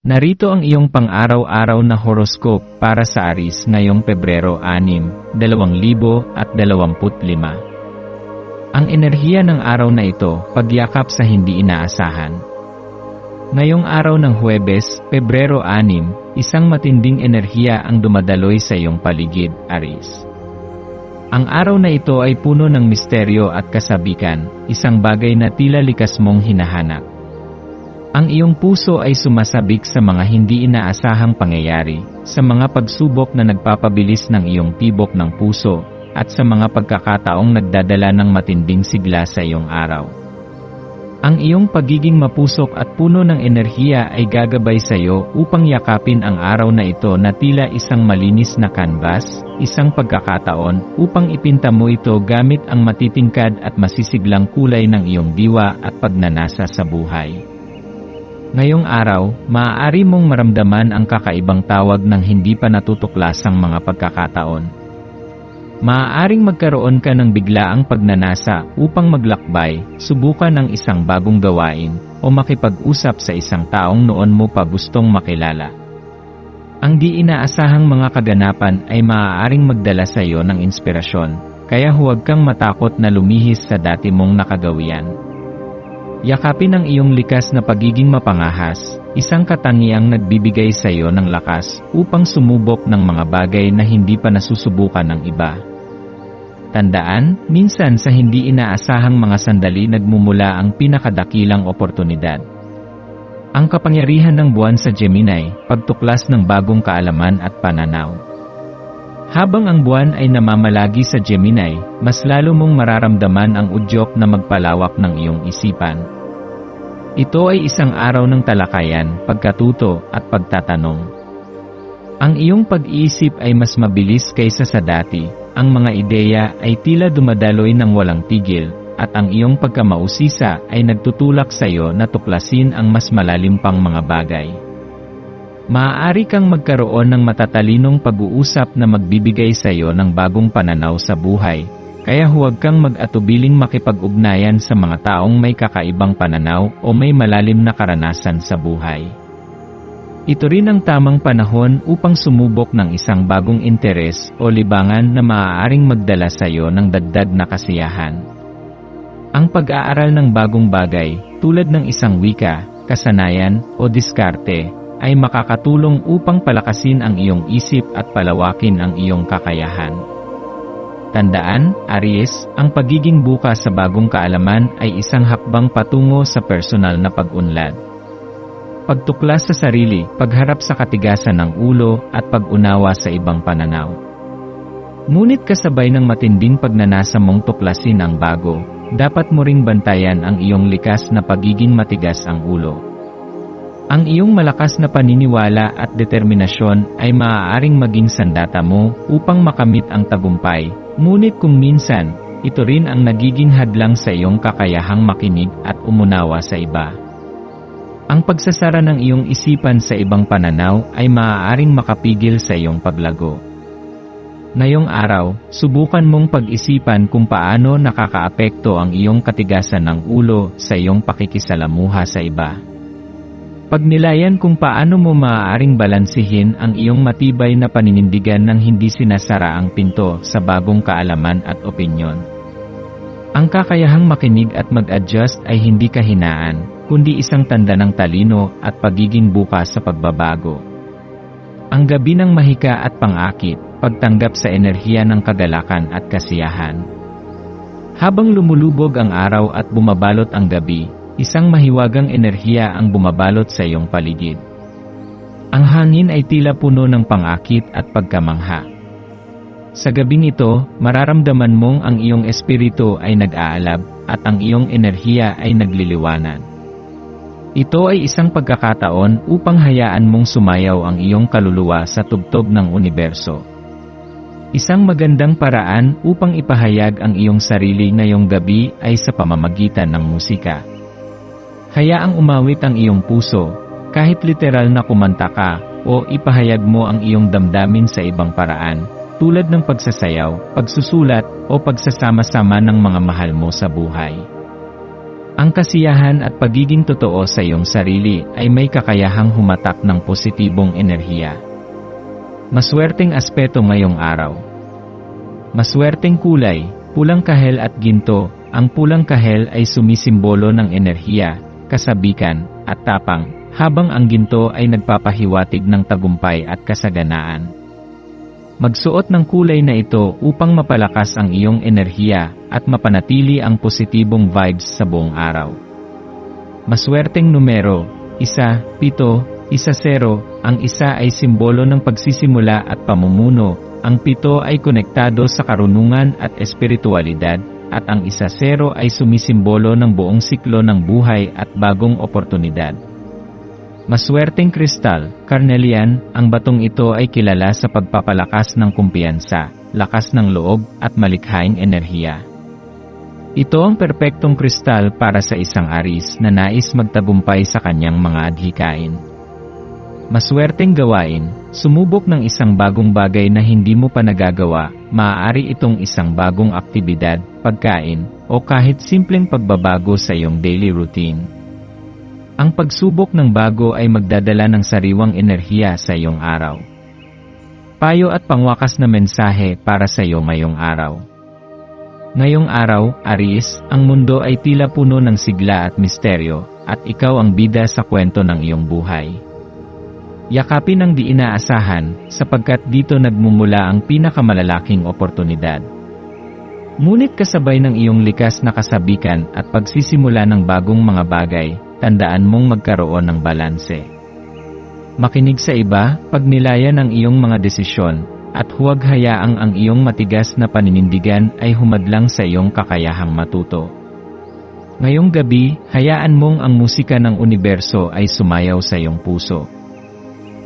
Narito ang iyong pang-araw-araw na horoscope para sa Aris ngayong Pebrero 6, 2025. Ang enerhiya ng araw na ito, pagyakap sa hindi inaasahan. Ngayong araw ng Huwebes, Pebrero 6, isang matinding enerhiya ang dumadaloy sa iyong paligid, Aris. Ang araw na ito ay puno ng misteryo at kasabikan, isang bagay na tila likas mong hinahanap. Ang iyong puso ay sumasabik sa mga hindi inaasahang pangyayari, sa mga pagsubok na nagpapabilis ng iyong tibok ng puso, at sa mga pagkakataong nagdadala ng matinding sigla sa iyong araw. Ang iyong pagiging mapusok at puno ng enerhiya ay gagabay sa iyo upang yakapin ang araw na ito na tila isang malinis na canvas, isang pagkakataon upang ipinta mo ito gamit ang matitingkad at masisiglang kulay ng iyong diwa at pagnanasa sa buhay. Ngayong araw, maaari mong maramdaman ang kakaibang tawag ng hindi pa natutuklasang mga pagkakataon. Maaaring magkaroon ka ng biglaang pagnanasa upang maglakbay, subukan ng isang bagong gawain, o makipag-usap sa isang taong noon mo pa gustong makilala. Ang di inaasahang mga kaganapan ay maaaring magdala sa iyo ng inspirasyon, kaya huwag kang matakot na lumihis sa dati mong nakagawian. Yakapin ang iyong likas na pagiging mapangahas, isang katangiang nagbibigay sa iyo ng lakas upang sumubok ng mga bagay na hindi pa nasusubukan ng iba. Tandaan, minsan sa hindi inaasahang mga sandali nagmumula ang pinakadakilang oportunidad. Ang kapangyarihan ng buwan sa Gemini, pagtuklas ng bagong kaalaman at pananaw. Habang ang buwan ay namamalagi sa Gemini, mas lalo mong mararamdaman ang udyok na magpalawak ng iyong isipan. Ito ay isang araw ng talakayan, pagkatuto, at pagtatanong. Ang iyong pag-iisip ay mas mabilis kaysa sa dati, ang mga ideya ay tila dumadaloy ng walang tigil, at ang iyong pagkamausisa ay nagtutulak sa iyo na tuklasin ang mas malalim pang mga bagay. Maaari kang magkaroon ng matatalinong pag-uusap na magbibigay sa iyo ng bagong pananaw sa buhay, kaya huwag kang mag-atubiling makipag-ugnayan sa mga taong may kakaibang pananaw o may malalim na karanasan sa buhay. Ito rin ang tamang panahon upang sumubok ng isang bagong interes o libangan na maaaring magdala sa iyo ng dagdag na kasiyahan. Ang pag-aaral ng bagong bagay, tulad ng isang wika, kasanayan, o diskarte, ay makakatulong upang palakasin ang iyong isip at palawakin ang iyong kakayahan. Tandaan, Aries, ang pagiging bukas sa bagong kaalaman ay isang hakbang patungo sa personal na pag-unlad. Pagtuklas sa sarili, pagharap sa katigasan ng ulo, at pag-unawa sa ibang pananaw. Ngunit kasabay ng matinding pagnanasa mong tuklasin ang bago, dapat mo ring bantayan ang iyong likas na pagiging matigas ang ulo. Ang iyong malakas na paniniwala at determinasyon ay maaaring maging sandata mo upang makamit ang tagumpay, ngunit kung minsan, ito rin ang nagiging hadlang sa iyong kakayahang makinig at umunawa sa iba. Ang pagsasara ng iyong isipan sa ibang pananaw ay maaaring makapigil sa iyong paglago. Ngayong araw, subukan mong pag-isipan kung paano nakakaapekto ang iyong katigasan ng ulo sa iyong pakikisalamuha sa iba. Pagnilayan kung paano mo maaaring balansihin ang iyong matibay na paninindigan ng hindi sinasara ang pinto sa bagong kaalaman at opinyon. Ang kakayahang makinig at mag-adjust ay hindi kahinaan, kundi isang tanda ng talino at pagiging bukas sa pagbabago. Ang gabi ng mahika at pangakit, pagtanggap sa enerhiya ng kagalakan at kasiyahan. Habang lumulubog ang araw at bumabalot ang gabi, isang mahiwagang enerhiya ang bumabalot sa iyong paligid. Ang hangin ay tila puno ng pangakit at pagkamangha. Sa gabing ito, mararamdaman mong ang iyong espiritu ay nag-aalab at ang iyong enerhiya ay nagliliwanag. Ito ay isang pagkakataon upang hayaan mong sumayaw ang iyong kaluluwa sa tugtog ng universo. Isang magandang paraan upang ipahayag ang iyong sarili ngayong gabi ay sa pamamagitan ng musika. Hayaang umawit ang iyong puso, kahit literal na kumanta ka, o ipahayag mo ang iyong damdamin sa ibang paraan, tulad ng pagsasayaw, pagsusulat, o pagsasama-sama ng mga mahal mo sa buhay. Ang kasiyahan at pagiging totoo sa iyong sarili ay may kakayahang humatak ng positibong enerhiya. Maswerteng aspeto ngayong araw. Maswerteng kulay, pulang kahel at ginto, ang pulang kahel ay sumisimbolo ng enerhiya, kasabikan, at tapang, habang ang ginto ay nagpapahiwatig ng tagumpay at kasaganaan. Magsuot ng kulay na ito upang mapalakas ang iyong enerhiya at mapanatili ang positibong vibes sa buong araw. Maswerteng numero, isa, pito, isa zero, ang isa ay simbolo ng pagsisimula at pamumuno, ang pito ay konektado sa karunungan at espiritualidad, at ang isa zero ay sumisimbolo ng buong siklo ng buhay at bagong oportunidad. Maswerteng kristal, carnelian, ang batong ito ay kilala sa pagpapalakas ng kumpiyansa, lakas ng loob, at malikhaing enerhiya. Ito ang perpektong kristal para sa isang aris na nais magtagumpay sa kanyang mga adhikain. Maswerteng gawain, sumubok ng isang bagong bagay na hindi mo pa nagagawa, maaari itong isang bagong aktibidad, pagkain, o kahit simpleng pagbabago sa iyong daily routine. Ang pagsubok ng bago ay magdadala ng sariwang enerhiya sa iyong araw. Payo at pangwakas na mensahe para sa iyo ngayong araw. Ngayong araw, Aries, ang mundo ay tila puno ng sigla at misteryo, at ikaw ang bida sa kwento ng iyong buhay. Yakapin ang di inaasahan, sapagkat dito nagmumula ang pinakamalalaking oportunidad. Ngunit kasabay ng iyong likas na kasabikan at pagsisimula ng bagong mga bagay, tandaan mong magkaroon ng balanse. Makinig sa iba, pagnilayan ang iyong mga desisyon, at huwag hayaang ang iyong matigas na paninindigan ay humadlang sa iyong kakayahang matuto. Ngayong gabi, hayaan mong ang musika ng universo ay sumayaw sa iyong puso.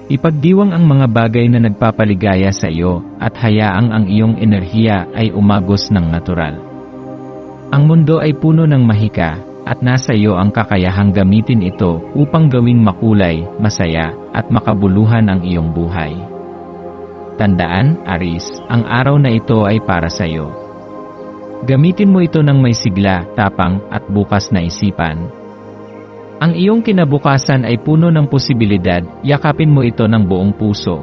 Ipagdiwang ang mga bagay na nagpapaligaya sa iyo at hayaang ang iyong enerhiya ay umagos ng natural. Ang mundo ay puno ng mahika at nasa iyo ang kakayahang gamitin ito upang gawing makulay, masaya, at makabuluhan ang iyong buhay. Tandaan, Aris, ang araw na ito ay para sa iyo. Gamitin mo ito ng may sigla, tapang, at bukas na isipan. Ang iyong kinabukasan ay puno ng posibilidad, yakapin mo ito ng buong puso.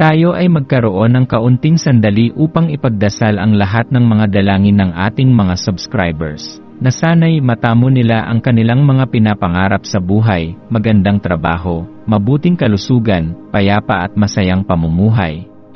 Tayo ay magkaroon ng kaunting sandali upang ipagdasal ang lahat ng mga dalangin ng ating mga subscribers, na sana'y matamo nila ang kanilang mga pinapangarap sa buhay, magandang trabaho, mabuting kalusugan, payapa at masayang pamumuhay,